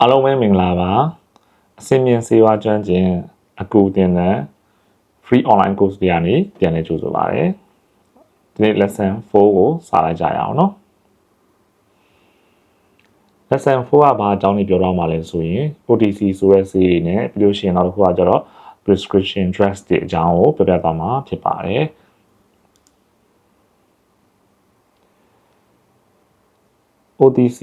အားလုံးပဲမင်္ဂလာပါအစင်မြင်စေဝါကျွမ်းကျင်အကူတင်တဲ့ free online course တွေကနေပြန်လည်ကြိုဆိုပါရစေဒီနေ့ lesson 4ကိုစလိုက်ကြရအောင်နော် lesson 4ကဘာအကြောင်းတွေပြောတော့မှာလဲဆိုရင် OTC ဆိုတဲ့ series တွေနဲ့ပြီးလို့ရှိရင်နောက်တစ်ခုကကျတော့ prescription drugs တွေအကြောင်းကိုပြပြသွားမှာဖြစ်ပါတယ် OTC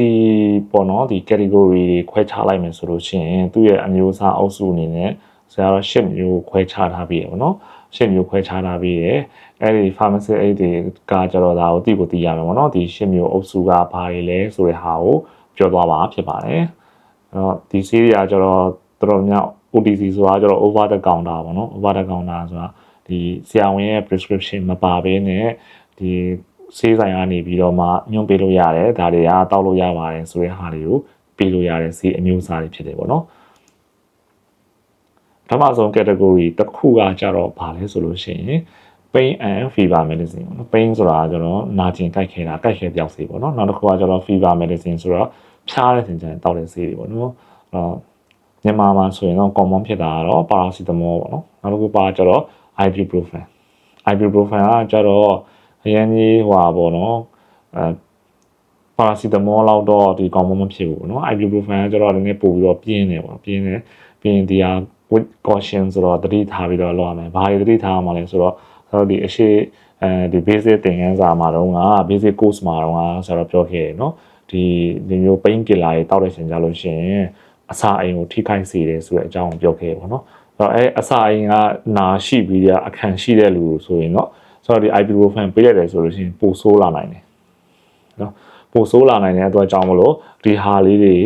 ပေါ့နော်ဒီ category တွေခွဲခြားလိုက်မယ်ဆိုလို့ရှိရင်သူ့ရဲ့အမျိုးအစားအုပ်စုအနေနဲ့ဆရာတော့10မျိုးခွဲခြားထားပြီးရပေါ့နော်10မျိုးခွဲခြားထားပြီးရအဲ့ဒီ pharmacy aid တွေကကျတော့ဒါကိုသိကိုသိရမယ်ပေါ့နော်ဒီ10မျိုးအုပ်စုကဘာတွေလဲဆိုတဲ့ဟာကိုပြောသွားမှာဖြစ်ပါတယ်အဲ့တော့ဒီ series ကကျတော့တော်တော်များ OTC ဆိုတာကျတော့ over the counter ပေါ့နော် over the counter ဆိုတာဒီဆရာဝန်ရဲ့ prescription မပါဘဲနဲ့ဒီ ဆေးဆိုင်ကနေပြီးတော့မှညွှန်ပေးလို့ရတယ်ဒါတွေကတောက်လို့ရပါတယ်ဆိုတဲ့ဟာတွေကိုပေးလို့ရတဲ့ဆေးအမျိုးအစားတွေဖြစ်တယ်ပေါ့နော်ပထမဆုံး category တစ်ခုကကြတော့ဘာလဲဆိုလို့ရှိရင် pain and fever medicine ပေါ့နော် pain ဆိုတာကျတော့နာကျင်ကြိုက်ခဲတာကြိုက်ခဲပြောက်ဆေးပေါ့နော်နောက်တစ်ခုကကျတော့ fever medicine ဆိုတော့ဖျားတဲ့စင်ကြံတောက်တဲ့ဆေးတွေပေါ့နော်အဲ့တော့မြန်မာမှာဆိုရင်တော့ common ဖြစ်တာကတော့ paracetamol ပေါ့နော်နောက်တစ်ခုပါကျတော့ ibuprofen ibuprofen ကကျတော့ အရင်ကြီးဟွာပေါ့နော်အဲပါရာစီတမောလောက်တော့ဒီကောင်းမမဖြစ်ဘူးเนาะ ibuprofen ကကျတော့လည်းပို့ပြီးတော့ပြင်းတယ်ပေါ့ပြင်းတယ်ပြင်းဒီဟာ with caution ဆိုတော့တတိထားပြီးတော့လောက်ရမယ်ဘာတွေတတိထားမှာလဲဆိုတော့ဆိုတော့ဒီအရှိအဲဒီ basic သင်ခန်းစာမှာတော့က basic course မှာတော့ဆိုတော့ပြောခဲ့တယ်เนาะဒီဒီမျိုး pain killer တွေတောက်တဲ့ရှင်ကြလို့ရှိရင်အစာအိမ်ကိုထိခိုက်စေတယ်ဆိုတဲ့အကြောင်းကိုပြောခဲ့ပေါ့เนาะအဲ့တော့အဲအစာအိမ်ကနာရှိပြီးရအခန့်ရှိတဲ့လူဆိုရင်เนาะ ဆိုတော့ဒီ ibuprofen ပေးရတယ်ဆိုလို့ရှိရင်ပိုဆိုးလာနိုင်တယ်နော်ပိုဆိုးလာနိုင်တဲ့အတွက်ကြောင့်မလို့ဒီဟာလေးတွေ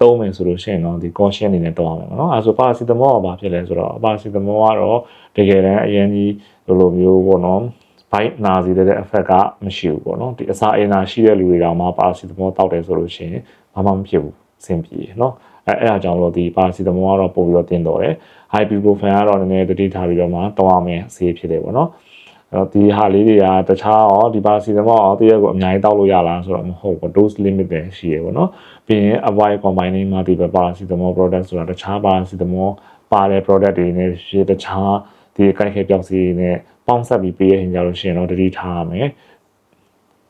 သုံးမယ်ဆိုလို့ရှိရင်တော့ဒီ caution အနေနဲ့သုံးရမယ်နော်အဲဆို paracetamol ကဘာဖြစ်လဲဆိုတော့ paracetamol ကတော့တကယ်တမ်းအရင်ကြီးလိုလိုမျိုးပေါ့နော်ဘိုက်နာစီတဲ့ effect ကမရှိဘူးပေါ့နော်ဒီအစာအိမ်နာရှိတဲ့လူတွေတောင်မှ paracetamol တောက်တယ်ဆိုလို့ရှိရင်ဘာမှမဖြစ်ဘူးအဆင်ပြေနော်အဲအဲ့အကြောင်းလို့ဒီ paracetamol ကတော့ပို့ပြီးတော့တင်တော်တယ် ibuprofen ကတော့နည်းနည်းတတိထားပြီးတော့မှတောင်းရမယ်ဆေးဖြစ်တယ်ပေါ့နော် တော့ဒီဟာလေးတွေကတခြားရောဒီပါစီသမောရောတရက်ကိုအများကြီးတောက်လို့ရလားဆိုတော့မဟုတ်ဘူး dose limit ပဲရှိရပေါ့နော်ပြီးရင် avoid combining multiple product ဆိုတာတခြားပါစီသမောပါတဲ့ product တွေနဲ့ရှိတခြားဒီကိုက်ခဲပြောက်စီနဲ့ပေါင်းဆက်ပြီးပေးရရင်ကြလို့ရှိရင်တော့တတိထားရမယ်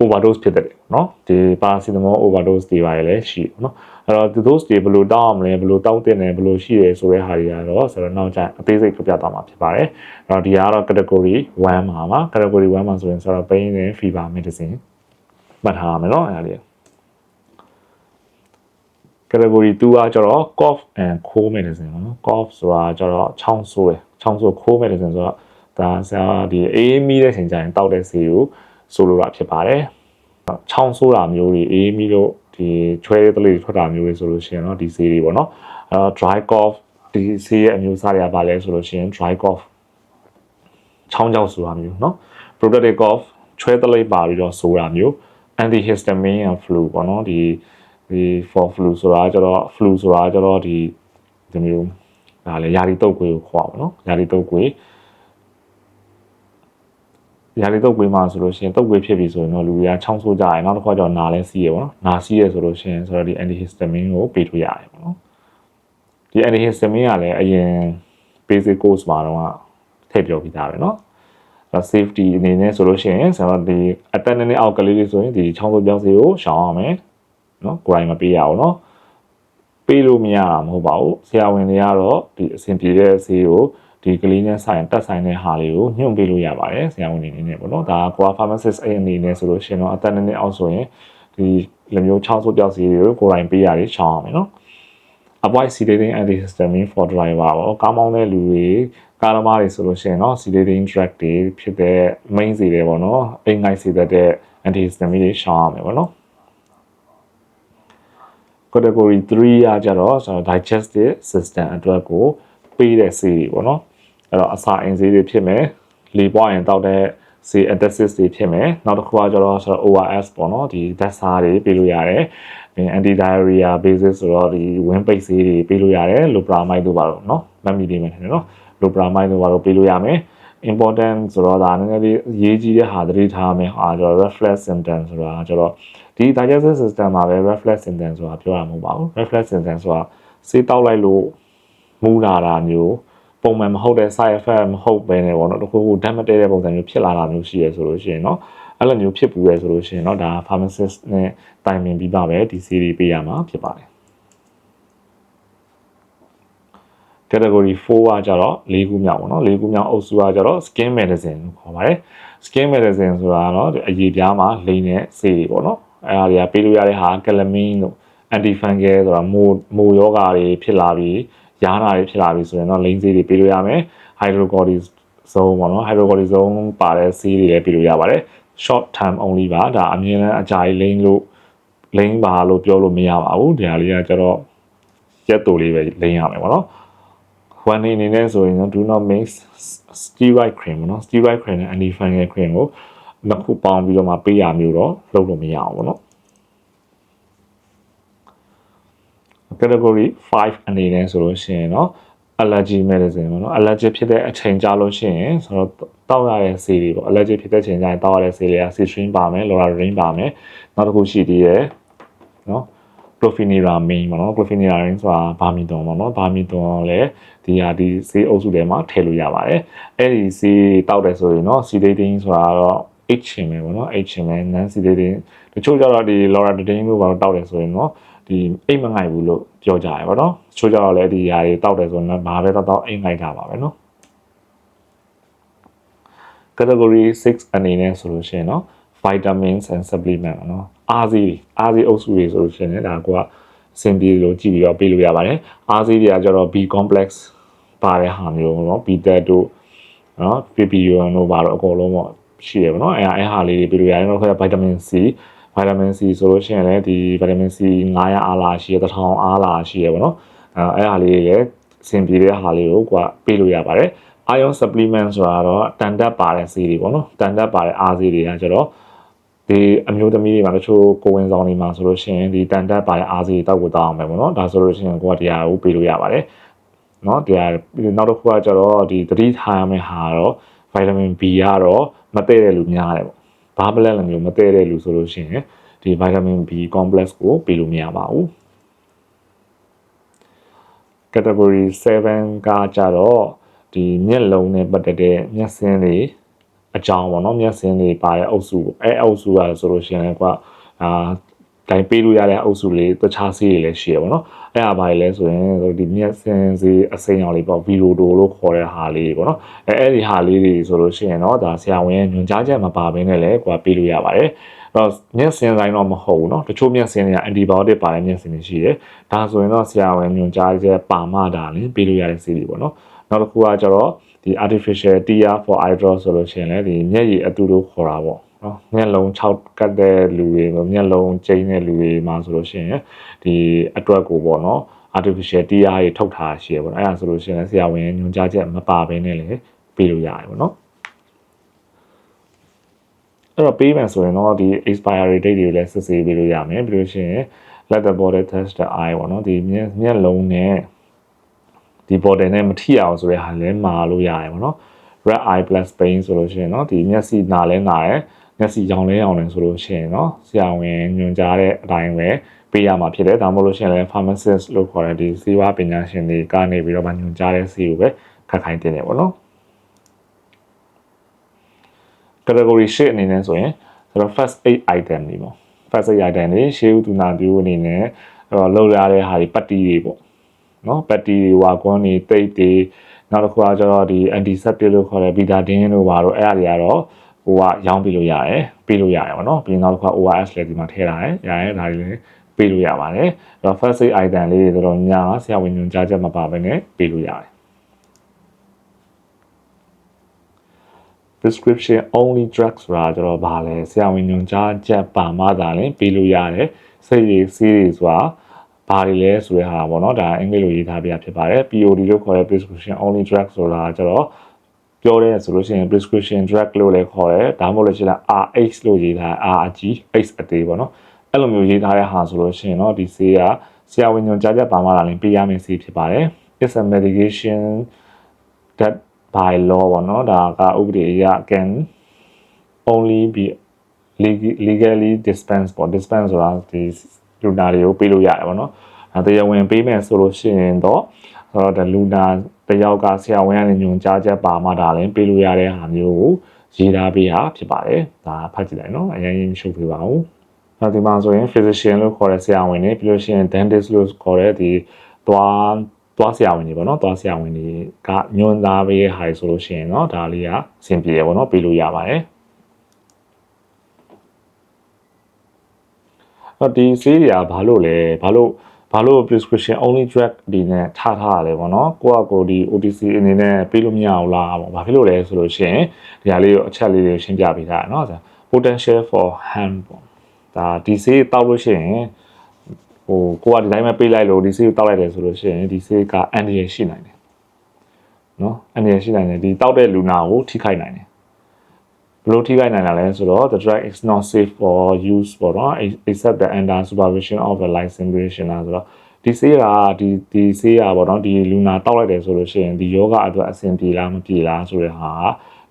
overdose ဖြစ်တယ်ပေါ့နော်ဒီပါစီသမော overdose တွေပါလေရှိပေါ့နော် အဲ့တော့ဒီ dose တွေဘယ်လိုတောက်အောင်လဲဘယ်လိုတောက်တင်တယ်ဘယ်လိုရှိတယ်ဆိုတဲ့ဟာတွေကတော့ဆိုတော့နောက်ကျအသေးစိတ်ပြပြသွားမှာဖြစ်ပါတယ်အဲ့တော့ဒီကတော့ category 1မှာပါ category 1မှာဆိုရင်ဆိုတော့ pain and fever medicine မှတ်ထားရမယ်เนาะအဲ့ဒါလေး category 2ကကျတော့ cough and cold medicine ပေါ့နော် cough ဆိုတာကျတော့ချောင်းဆိုးတယ်ချောင်းဆိုး cold medicine ဆိုတော့ဒါဆရာဒီအေးမီးတဲ့ချိန်ကျရင်တောက်တဲ့ဆေးကိုဆိုလိုတာဖြစ်ပါတယ်ချောင်းဆိုးတာမျိုးတွေအေးမီးလို့ ဒီချွဲတလေးထွက်တာမျိုးတွေဆိုလို့ရှိရင်တော့ဒီဆေးတွေပေါ့နော်အဲ dry cough ဒီဆေးရဲ့အမျိုးအစားတွေကဘာလဲဆိုလို့ရှိရင် dry cough ချောင်းကြောက်ဆိုတာမျိုးเนาะ productive cough ချွဲတလေးပါပြီးတော့ဆိုတာမျိုး antihistamine and flu ပေါ့နော်ဒီဒီ for flu ဆိုတာကျတော့ flu ဆိုတာကျတော့ဒီဒီမျိုးဒါလေယာရီတုပ်ကွေးကိုခေါ်ပါဘောနော်ယာရီတုပ်ကွေး ရာလီတုပ်ကွေးမှာဆိုလို့ရှိရင်တုပ်ကွေးဖြစ်ပြီဆိုရင်တော့လူတွေကချောင်းဆိုးကြတယ်နောက်တစ်ခါကျတော့နာလဲစီးရပေါ့နော်နာစီးရဆိုလို့ရှိရင်ဆိုတော့ဒီ antihistamine ကိုပေးလို့ရတယ်ပေါ့နော်ဒီ antihistamine ကလည်းအရင် basic course မှာတော့ထည့်ပြောပြီးသားပဲเนาะ safety အနေနဲ့ဆိုလို့ရှိရင်ဆိုတော့ဒီအတက်နဲ့အောက်ကလေးတွေဆိုရင်ဒီချောင်းဆိုးပြောင်းစီကိုရှောင်ရမယ်เนาะကိုယ်တိုင်မပေးရအောင်เนาะပေးလို့မရတာမဟုတ်ပါဘူးဆရာဝန်တွေကတော့ဒီအဆင်ပြေတဲ့ဆေးကို ဒီကလေးနဲ့ဆိုင်တက်ဆိုင်တဲ့ဟာတွေကိုညွှန်ပေးလို့ရပါတယ်ဆရာဝန်အနေနဲ့ပေါ့နော်ဒါက core pharmacist အဲ့အနေနဲ့ဆိုလို့ရှင်တော့အသက်နည်းနည်းအောက်ဆိုရင်ဒီလူမျိုး6ဆိုးပြောက်စီတွေကိုကိုယ်တိုင်ပေးရတယ်ချောင်းအောင်မယ်နော် avoid sedating antihistamine for driver ပေါ့ကားမောင်းတဲ့လူတွေကားသမားတွေဆိုလို့ရှိရင်တော့ sedating drug တွေဖြစ်တဲ့ main စီတွေပေါ့နော်အိမ်ငိုက်စီတတ်တဲ့ antihistamine တွေရှောင်ရမယ်ပေါ့နော် category 3ကကြတော့ကျွန်တော် digestive system အတွက်ကိုပေးတဲ့စီတွေပေါ့နော် အဲ့တော့အစာအိမ်ဆေးတွေဖြစ်မယ်လေပွားရင်တောက်တဲ့ဆေး antacids တွေဖြစ်မယ်နောက်တစ်ခုကကျတော့ဆိုတော့ ORS ပေါ့နော်ဒီဓာတ်စားတွေပေးလို့ရတယ်ပြီး anti diarrhea basis ဆိုတော့ဒီဝင်းပိတ်ဆေးတွေပေးလို့ရတယ် lopramide တို့ပါတော့เนาะမမီဒီမယ်เนาะ lopramide တို့ပါတော့ပေးလို့ရမယ် important ဆိုတော့ဒါနည်းနည်းလေးရေးကြီးတဲ့ဟာသတိထားမယ်ဟာကျတော့ reflex symptom ဆိုတာကျတော့ဒီ digestive system မှာပဲ reflex symptom ဆိုတာပြောတာမဟုတ်ပါဘူး reflex symptom ဆိုတာ ဆေးတောက်လိုက်လို့မူလာတာမျိုး ပုံမှန်မဟုတ်တဲ့ side effect မဟုတ်ဘဲနဲ့ပေါ့နော်တခုခုဓာတ်မတည့်တဲ့ပုံစံမျိုးဖြစ်လာတာမျိုးရှိရဆိုလို့ရှိရင်เนาะအဲ့လိုမျိုးဖြစ်ပြီးရဆိုလို့ရှိရင်เนาะဒါ pharmacist နဲ့တိုင်ပင်ပြီးပါပဲဒီ series ပေးရမှာဖြစ်ပါတယ် category 4ကကြတော့၄ခုမြောက်ပေါ့နော်၄ခုမြောက်အုပ်စုကကြတော့ skin medicine လို့ခေါ်ပါတယ် skin medicine ဆိုတာကတော့အရေးပြားမှာလိမ့်တဲ့ဆေးတွေပေါ့နော်အဲဒါတွေကပေးလို့ရတဲ့ဟာ calamine တို့ anti fungal ဆိုတာမိုးမိုးယောဂါတွေဖြစ်လာပြီး ရားတာတွေဖြစ်လာပြီဆိုရင်တော့လိမ့်ဆေးတွေပေးလို့ရမယ် hydrocortisone ဆုံးပေါ့နော် hydrocortisone ပါတဲ့ဆေးတွေလည်းပေးလို့ရပါတယ် short time only ပါဒါအမြင်နဲ့အကြာကြီးလိမ့်လို့လိမ့်ပါလို့ပြောလို့မရပါဘူးဒီဟာလေးကကျတော့ရက်တူလေးပဲလိမ့်ရမယ်ပေါ့နော် one day အနေနဲ့ဆိုရင် do not mix steroid cream ပေါ့နော် steroid cream နဲ့ antifungal cream ကိုနှစ်ခုပေါင်းပြီးတော့မှပေးရမျိုးတော့လုပ်လို့မရအောင်ပေါ့နော် category 5အနေနဲ့ဆိုလို့ရှိရင်เนาะ allergy medicine ပေါ့နော် allergy ဖြစ်တဲ့အချိန်ကြာလို့ရှိရင်ဆိုတော့တောက်ရတဲ့ဆေးတွေပေါ့ allergy ဖြစ်တဲ့အချိန်ကြာရင်တောက်ရတဲ့ဆေးတွေက citrine ပါမယ် loratadine ပါမယ်နောက်တစ်ခုရှိသေးတယ်เนาะ clofeniramine ပေါ့နော် clofeniramine ဆိုတာဘာမီတွန်ပေါ့နော်ဘာမီတွန်လည်းဒီဟာဒီဆေးအုပ်စုထဲမှာထည့်လို့ရပါတယ်အဲ့ဒီဆေးတောက်တယ်ဆိုရင်เนาะ sedating ဆိုတာတော့ H ချင်မယ်ပေါ့နော် H ချင်မယ် non sedating တချို့ကျတော့ဒီ loratadine လို့ပါတော့တောက်တယ်ဆိုရင်เนาะ ဒီအိတ်မငိုက်ဘူးလို့ပြောကြရပါတော့တချို့ကျတော့လည်းဒီຢာတွေတောက်တယ်ဆိုရင်ဘာပဲတောက်တောက်အိတ်ငိုက်တာပါပဲเนาะ category 6အနေနဲ့ဆိုလို့ရှိရင်เนาะ vitamins and supplement เนาะအားစီးအားစီးအုပ်စုတွေဆိုလို့ရှိရင်ဒါကစင်ပြေလို့ကြည့်ပြီးတော့ပေးလို့ရပါတယ်အားစီးတွေကကျတော့ B complex ပါတဲ့ဟာမျိုးเนาะ B10 တို့เนาะ PPUN တို့ပါတော့အကုန်လုံးပေါ့ရှိတယ်ဗောနော်အဲအဲဟာလေးတွေပေးလို့ရတယ်နောက်ခါ vitamin C vitamin C ဆိုလို့ရှိရင်လည်းဒီ vitamin C 900အားလာရှိရ1000အားလာရှိရဗောနော်အဲအဲဟာလေးတွေလည်းစင်ပြေတဲ့ဟာလေးကိုကွာပေးလို့ရပါတယ် iron supplement ဆိုတာတော့တန်တက်ပါတဲ့ဆေးတွေပေါ့နော်တန်တက်ပါတဲ့အားဆေးတွေကကျတော့ဒီအမျိုးသမီးတွေမှာတချို့ကိုဝင်ဆောင်တွေမှာဆိုလို့ရှိရင်ဒီတန်တက်ပါတဲ့အားဆေးတွေတောက်ကိုတောက်အောင်ပဲပေါ့နော်ဒါဆိုလို့ရှိရင်ကိုကတရားကိုပေးလို့ရပါတယ်နော်တရားနောက်တစ်ခုကကျတော့ဒီသတိထားရမယ့်ဟာတော့ vitamin B ကတော့မတည့်တဲ့လူများတယ်ပေါ့ ဘာမလဲလည်းမျိုးမတည့်တဲ့လူဆိုလို့ရှိရင်ဒီ vitamin B complex ကိုပေးလို့မရပါဘူး category 7ကကြတော့ဒီမျက်လုံးနဲ့ပတ်သက်တဲ့မျက်စင်းတွေအကြောင်းပေါ့နော်မျက်စင်းတွေပါတဲ့အုပ်စုအဲအုပ်စုကဆိုလို့ရှိရင်လည်းကွာအာ တိုင်းပေးလို့ရတဲ့အုပ်စုလေးတခြားဆေးတွေလည်းရှိရပါတော့။အဲ့ဒါဘာလဲဆိုရင်ဒီမျက်စင်စေးအစိမ်းအောင်လေးပေါ့ဗီရိုဒိုလို့ခေါ်တဲ့ဟာလေးပေါ့နော်။အဲအဲ့ဒီဟာလေးတွေဆိုလို့ရှိရင်တော့ဒါဆရာဝန်ရဲ့ညွှန်ကြားချက်မပါဘဲနဲ့လည်းကွာပေးလို့ရပါတယ်။တော့မျက်စင်ဆိုင်တော့မဟုတ်ဘူးเนาะတချို့မျက်စင်တွေက antibiotic ပါတဲ့မျက်စင်တွေရှိတယ်။ဒါဆိုရင်တော့ဆရာဝန်ညွှန်ကြားချက်ပါမှတာလည်းပေးလို့ရတဲ့ဆေးတွေပေါ့နော်။နောက်တစ်ခုကကျတော့ဒီ artificial tear for eye drop ဆိုလို့ရှိရင်လည်းဒီမျက်ရည်အတူတူခေါ်တာပေါ့ နော်မျက်လုံး6ကတ်တဲ့လူတွေမျက်လုံးကျိန်းတဲ့လူတွေမှာဆိုလို့ရှိရင်ဒီအတွက်ကိုပေါ့နော် artificial tear တွေထုတ်ထားရှိရပေါ့နော်အဲ့ဒါဆိုလို့ရှိရင်ဆရာဝန်ညွှန်ကြားချက်မပါဘဲနဲ့လည်းပေးလို့ရတယ်ပေါ့နော်အဲ့တော့ပေးမယ်ဆိုရင်တော့ဒီ expiry date တွေကိုလည်းစစ်ဆေးပေးလို့ရမယ်ပြီးလို့ရှိရင် let the body test the eye ပေါ့နော်ဒီမျက်မျက်လုံးနဲ့ဒီ border နဲ့မထိအောင်ဆိုတဲ့ဟာလည်းမာလို့ရတယ်ပေါ့နော် red eye plus pain ဆိုလို့ရှိရင်เนาะဒီမျက်စိနာလဲနာတယ် မျက်စိရောင်လဲရောင်လဲဆိုလို့ရှိရင်เนาะဆရာဝန်ညွှန်ကြားတဲ့အတိုင်းပဲပေးရမှာဖြစ်တယ်ဒါမှမဟုတ်လို့ရှိရင်လည်း pharmacist လို့ခေါ်တဲ့ဒီစီးပွားပညာရှင်တွေကနေပြီးတော့မှညွှန်ကြားတဲ့စီကိုပဲခက်ခိုင်းတင်တယ်ပေါ့နော် category 8အနေနဲ့ဆိုရင်ဆိုတော့ first aid item တွေပေါ့ first aid item တွေရှေးဥတူနာပြူအနေနဲ့လောက်ရတဲ့ဟာတွေပတ်တီးတွေပေါ့နော်ပတ်တီးတွေဝါကွန်းတွေတိတ်တွေနောက်တစ်ခုကကျတော့ဒီ antiseptic လို့ခေါ်တဲ့ betadine တို့ပါတော့အဲ့အရာတွေကတော့ ဟိုကရောင်းပြလို့ရတယ်ပေးလို့ရတယ်ပေါ့နော်ပြီးနောက်တစ်ခါ ORS လည်းဒီမှာထည့်ထားတယ်ရတယ်ဒါတွေလည်းပေးလို့ရပါတယ်အဲ့တော့ first aid item လေးတွေတော်တော်များဆရာဝန်ညွှန်ကြားချက်မပါဘဲနဲ့ပေးလို့ရတယ် prescription only drugs ဆိုတာကျတော့ဘာလဲဆရာဝန်ညွှန်ကြားချက်ပါမှသာလျှင်ပေးလို့ရတယ်စိတ်ရည်စီးရည်ဆိုတာဘာတွေလဲဆိုတဲ့ဟာပေါ့နော်ဒါအင်္ဂလိပ်လိုရေးထားပြဖြစ်ပါတယ် POD လို့ခေါ်တဲ့ prescription only drug ဆိုတာကျတော့ ပြောရဲဆိုလို့ရှိရင် prescription drug လို့လည်းခေါ်တယ်ဒါမှမဟုတ်လို့ရှိရင် RH လို့ရေးထား RG H အသေးပေါ့နော်အဲ့လိုမျိုးရေးထားတဲ့ဟာဆိုလို့ရှိရင်တော့ဒီဆေးကဆရာဝန်ညွှန်ကြားချက်ပါမှလာရင်ပေးရမယ့်ဆေးဖြစ်ပါတယ် it's a medication that by law ပေါ့နော်ဒါကဥပဒေအရ can only be legally dispense ပေါ့ dispense ဆိုတာဒီလူနာတွေကိုပေးလို့ရတယ်ပေါ့နော်အဲတရားဝင်ပေးမယ်ဆိုလို့ရှိရင်တော့ဆိုတော့လူနာ တယောက်ကဆရာဝန်ကနေညွှန်ကြားချက်ပါမှဒါလည်းပေးလို့ရတဲ့ဟာမျိုးကိုရေးသားပေးတာဖြစ်ပါတယ်ဒါဖတ်ကြည့်လိုက်နော်အရင်ရင်ရှုပ်ပြပါဦးနောက်ဒီမှာဆိုရင် physician လို့ခေါ်တဲ့ဆရာဝန်တွေပြီးလို့ရှိရင် dentist လို့ခေါ်တဲ့ဒီသွားသွားဆရာဝန်တွေပေါ့နော်သွားဆရာဝန်တွေကညွှန်ကြားပေးတဲ့ဟာဆိုလို့ရှိရင်နော်ဒါလေးကအဆင်ပြေရပေါ့နော်ပေးလို့ရပါတယ်တော့ဒီဆေးတွေကဘာလို့လဲဘာလို့ ဘာလို့ prescription only drug ဒီနဲ့ထားထားရလဲပေါ့နော်ကိုကကိုဒီ OTC အနေနဲ့ပေးလို့မရအောင်လားပေါ့ဘာဖြစ်လို့လဲဆိုလို့ရှိရင်ဒီဟာလေးကိုအချက်လေးတွေရှင်းပြပေးထားရနော် potential for harm ပေါ့ဒါဒီဆေးတောက်လို့ရှိရင်ဟိုကိုကဒီတိုင်းပဲပေးလိုက်လို့ဒီဆေးကိုတောက်လိုက်တယ်ဆိုလို့ရှိရင်ဒီဆေးကအန်ဒီရရှိနိုင်တယ်နော်အန်ဒီရရှိနိုင်တယ်ဒီတောက်တဲ့လူနာကိုထိခိုက်နိုင်တယ် ဘလို့ထိခိုက်နိုင်တာလဲဆိုတော့ the drug is not safe for use ပေါ့နော် except the under supervision of a licensed practitioner ဆိုတော့ဒီဆေးကဒီဒီဆေးကပေါ့နော်ဒီလူနာတောက်လိုက်တယ်ဆိုလို့ရှိရင်ဒီယောဂအတွက်အဆင်ပြေလားမပြေလားဆိုတဲ့ဟာ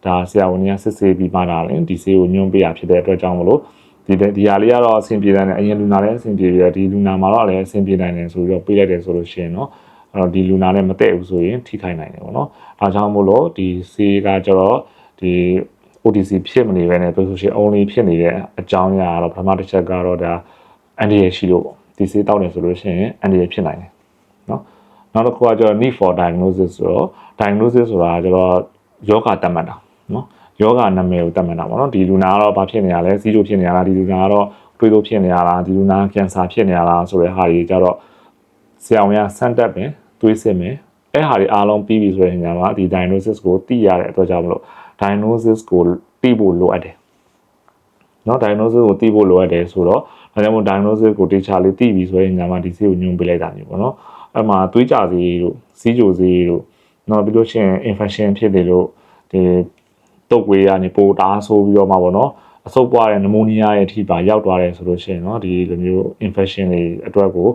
ဒါဆရာဝန်ကြီးကစစ်ဆေးပြီးမှတာလေဒီဆေးကိုညွှန်းပေးရဖြစ်တဲ့အတွက်ကြောင့်မလို့ဒီဒီဟာလေးကတော့အဆင်ပြေတယ်နဲ့အရင်လူနာလည်းအဆင်ပြေပြီးတော့ဒီလူနာမှာတော့လည်းအဆင်ပြေနိုင်တယ်ဆိုပြီးတော့ပေးလိုက်တယ်ဆိုလို့ရှိရင်တော့အဲ့တော့ဒီလူနာလည်းမတည့်ဘူးဆိုရင်ထိခိုက်နိုင်တယ်ပေါ့နော်။ဒါကြောင့်မို့လို့ဒီဆေးကကျတော့ဒီ OTC ဖြစ်မနေပဲနဲ့ prescription only ဖြစ်နေတဲ့အကြောင်းအရာကတော့ပထမတစ်ချက်ကတော့ဒါအန်ဒီရရှိလို့ပေါ့ဒီဆေးတောက်နေဆိုလို့ရှိရင်အန်ဒီရဖြစ်နိုင်တယ်เนาะနောက်တစ်ခုကကျတော့ need for diagnosis ဆိုတော့ diagnosis ဆိုတာကျတော့ယောဂတတ်မှတ်တာเนาะယောဂနာမည်ကိုတတ်မှတ်တာပေါ့နော်ဒီလူနာကတော့ဘာဖြစ်နေရလဲစီးကျိုဖြစ်နေရလားဒီလူနာကတော့တွေးလို့ဖြစ်နေရလားဒီလူနာကင်ဆာဖြစ်နေရလားဆိုတဲ့ဟာတွေကျတော့ဆရာဝန်ကစမ်းတက်ပင်တွေးစစ်မယ်အဲ့ဟာတွေအားလုံးပြီးပြီဆိုရင်ညမှာဒီ diagnosis ကိုသိရတဲ့အတွက်ကြောင့်မလို့ diagnosis ကိုသိဖို့လိုအပ်တယ်။နော် diagnosis ကိုသိဖို့လိုအပ်တယ်ဆိုတော့ဒါကြောင့်မို့ diagnosis ကိုတေချာလေးသိပြီဆိုရင်ညာမှာဒီဆေးကိုညွှန်ပေးလိုက်တာမျိုးပေါ့နော်။အဲ့မှာသွေးကြဆေးတို့စီးကြိုဆေးတို့နော်ပြီးလို့ရှိရင် infection ဖြစ်တယ်လို့ဒီတုပ်ကွေးကနေပိုတားဆိုးပြီးတော့မှပေါ့နော်အဆုတ်ပွားတဲ့နမိုနီးယားရဲ့အထိပါရောက်သွားတယ်ဆိုလို့ရှိရင်နော်ဒီလိုမျိုး infection တွေအတွက်ကို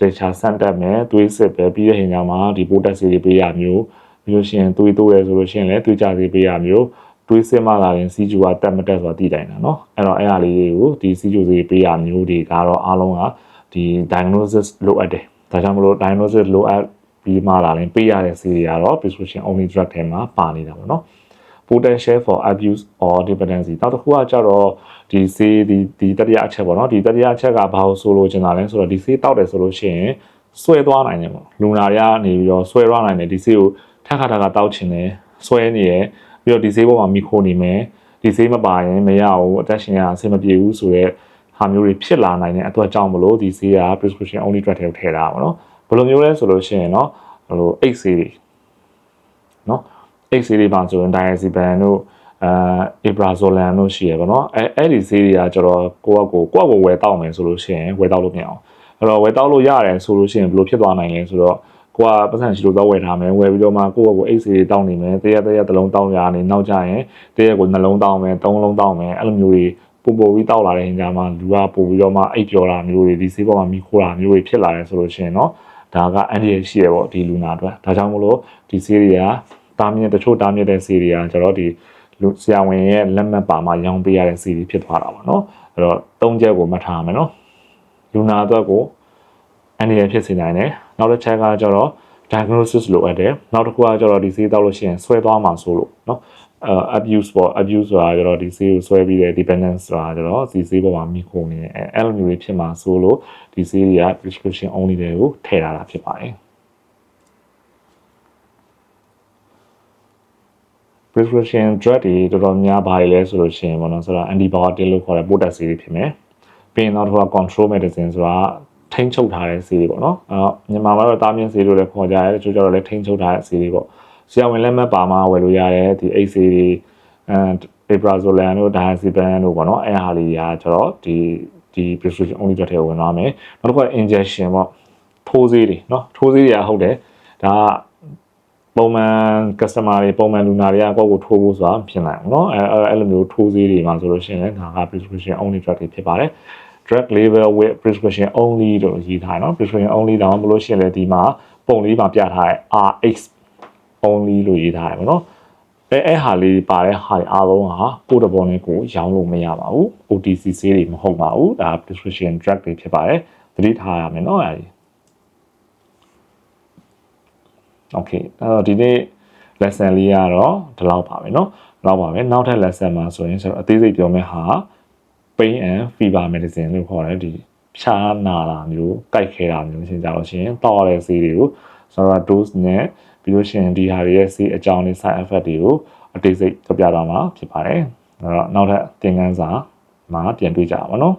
တေချာစမ်းတက်မယ်သွေးစစ်ပဲပြီးတဲ့ဟင်ညာမှာဒီ potassium တွေပေးရမျိုး ပြီးလို့ရှိရင်သွေးတိုးတယ်ဆိုလို့ရှိရင်လည်းသွေးကြစီပေးရမျိုးတွေးစစ်မှလာရင်စီဂျူကတက်မတက်ဆိုတာသိတိုင်းတာเนาะအဲ့တော့အဲ့ဟာလေးတွေကိုဒီစီဂျူစီပေးရမျိုးတွေကတော့အားလုံးကဒီ diagnosis လိုအပ်တယ်ဒါကြောင့်မလို့ diagnosis လိုအပ်ပြီးမှလာရင်ပေးရတဲ့စီတွေကတော့ prescription only drug ထဲမှာပါနေတာပေါ့เนาะ potential for abuse or dependency နောက်တစ်ခုကကြတော့ဒီဆေးဒီဒီတတိယအချက်ပေါ့နော်ဒီတတိယအချက်ကဘာလို့ဆိုလို့ကျင်တာလဲဆိုတော့ဒီဆေးတောက်တယ်ဆိုလို့ရှိရင်ဆွဲသွားနိုင်တယ်ပေါ့လူနာတွေကနေပြီးတော့ဆွဲသွားနိုင်တယ်ဒီဆေးကို ထက်ခါထက်ခါတောက်ချင်တယ်ဆွဲနေရပြီးတော့ဒီဆေးပေါ်မှာမိခိုးနေမယ်ဒီဆေးမပါရင်မရဘူးအသက်ရှင်ရအဆင်မပြေဘူးဆိုတော့ဟာမျိုးတွေဖြစ်လာနိုင်တဲ့အတွက်ကြောင့်မလို့ဒီဆေးက prescription only drug ထဲကိုထည့်တာပါเนาะဘယ်လိုမျိုးလဲဆိုလို့ရှိရင်เนาะဟိုအိတ်ဆေးတွေเนาะအိတ်ဆေးတွေပါဆိုရင် diazepam တို့အဲ iprazolam တို့ရှိရပါတော့အဲအဲ့ဒီဆေးတွေကကျတော့ကိုယ့်အကိုကိုယ့်အကိုဝယ်တောက်မယ်ဆိုလို့ရှိရင်ဝယ်တောက်လို့မရအောင်အဲ့တော့ဝယ်တောက်လို့ရတယ်ဆိုလို့ရှိရင်ဘယ်လိုဖြစ်သွားနိုင်လဲဆိုတော့ ကိုကပတ်စံရှိလို့တော့ဝယ်ထားမယ်ဝယ်ပြီးတော့မှကိုယ့်အကိုအိတ်ဆေးတွေတောက်နေမယ်တရက်တရက်တစ်လုံးတောက်ရနေနောက်ကျရင်တရက်ကိုနှလုံးတောက်မယ်သုံးလုံးတောက်မယ်အဲ့လိုမျိုးတွေပို့ပို့ပြီးတောက်လာတဲ့အခါမှာလူကပို့ပြီးတော့မှအိတ်ပြောတာမျိုးတွေဒီဆေးပေါ်မှာမိခိုးတာမျိုးတွေဖြစ်လာတယ်ဆိုလို့ရှိရင်เนาะဒါကအန်ဒီရရှိရပေါ့ဒီလူနာအတွက်ဒါကြောင့်မလို့ဒီဆေးတွေကတားမြင့်တချို့တားမြင့်တဲ့ဆေးတွေကကျတော့ဒီလူဆရာဝန်ရဲ့လက်မှတ်ပါမှရောင်းပေးရတဲ့ဆေးတွေဖြစ်သွားတာပါเนาะအဲ့တော့သုံးချက်ကိုမှတ်ထားမယ်เนาะလူနာအတွက်ကိုအ န္တရာယ်ဖြစ်စေနိုင်တယ်။နောက်တစ်ချက်ကကျတော့ diagnosis လိုအပ်တယ်။နောက်တစ်ခုကကျတော့ဒီဆေးတောက်လို့ရှိရင်ဆွဲသွားမှာဆိုလို့နော်။ abuse ပေါ့ abuse ဆိုတာကျတော့ဒီဆေးကိုဆွဲပြီးတဲ့ dependence ဆိုတာကျတော့ဒီဆေးပေါ်မှာမိခိုနေတယ်။အဲ့လိုမျိုးတွေဖြစ်မှာဆိုလို့ဒီဆေးတွေက prescription only တွေကိုထည့်ထားတာဖြစ်ပါတယ်။ prescription drug တွေတော်တော်များပါတယ်လဲဆိုလို့ရှိရင်ပေါ့နော်ဆိုတော့ antibiotic လို့ခေါ်တဲ့ပိုတက်ဆေးတွေဖြစ်မယ်။ပြီးရင်နောက်တစ်ခုက control medicine ဆိုတာ ထိန်းချုပ်ထားတဲ့ဆေးတွေပေါ့နော်အဲတော့မြန်မာမှာတော့တားမြင့်ဆေးလို့လည်းခေါ်ကြတယ်တချို့ကျတော့လည်းထိန်းချုပ်ထားတဲ့ဆေးတွေပေါ့ဆရာဝန်လက်မှတ်ပါမှဝယ်လို့ရတယ်ဒီအိတ်ဆေးတွေအဲ Piprazolam တို့ Diazepam တို့ပေါ့နော်အဲဟာလေးတွေကကျတော့ဒီဒီ prescription only drug တွေဝင်သွားမယ်နောက်တစ်ခုက injection ပေါ့ထိုးဆေးတွေเนาะထိုးဆေးတွေကဟုတ်တယ်ဒါကပုံမှန် customer တွေပုံမှန်လူနာတွေကကိုယ့်ကိုထိုးဖို့ဆိုတာဖြစ်နိုင်အောင်เนาะအဲအဲ့လိုမျိုးထိုးဆေးတွေမှာဆိုလို့ရှိရင်ဒါက prescription only drug တွေဖြစ်ပါတယ် drug label with prescription only လို့ရေးထားတယ်เนาะ prescription only တောင်မလို့ရှိရင်လည်းဒီမှာပုံလေးမှာပြထားတဲ့ RX only လို့ရေးထားတယ်ပေါ့เนาะအဲအဲ့ဟာလေးပါတဲ့ဟာတွေအားလုံးဟာပို့တပေါ်နဲ့ကိုရောင်းလို့မရပါဘူး OTC ဆေးတွေမဟုတ်ပါဘူးဒါ prescription drug တွေဖြစ်ပါတယ်သတိထားရမယ်เนาะအဲဒီ okay အဲ့တော့ဒီနေ့ lesson လေးကတော့ဒီလောက်ပါပဲเนาะဒီလောက်ပါပဲနောက်ထပ် lesson မှာဆိုရင်ကျွန်တော်အသေးစိတ်ပြောမယ့်ဟာ pain and fever medicine လို့ခေါ်တယ်ဒီဖြားနာတာမျိုးကြိုက်ခဲတာမျိုးရှင်းကြလို့ရှိရင်တောက်ရတဲ့ဆေးတွေကိုကျွန်တော်တို့ dose နဲ့ပြီးလို့ရှိရင်ဒီဟာတွေရဲ့ဆေးအကြောင်းလေး side effect တွေကိုအသေးစိတ်ပြပြသွားမှာဖြစ်ပါတယ်အဲ့တော့နောက်ထပ်သင်ခန်းစာမှာပြန်တွေ့ကြပါမယ်နော်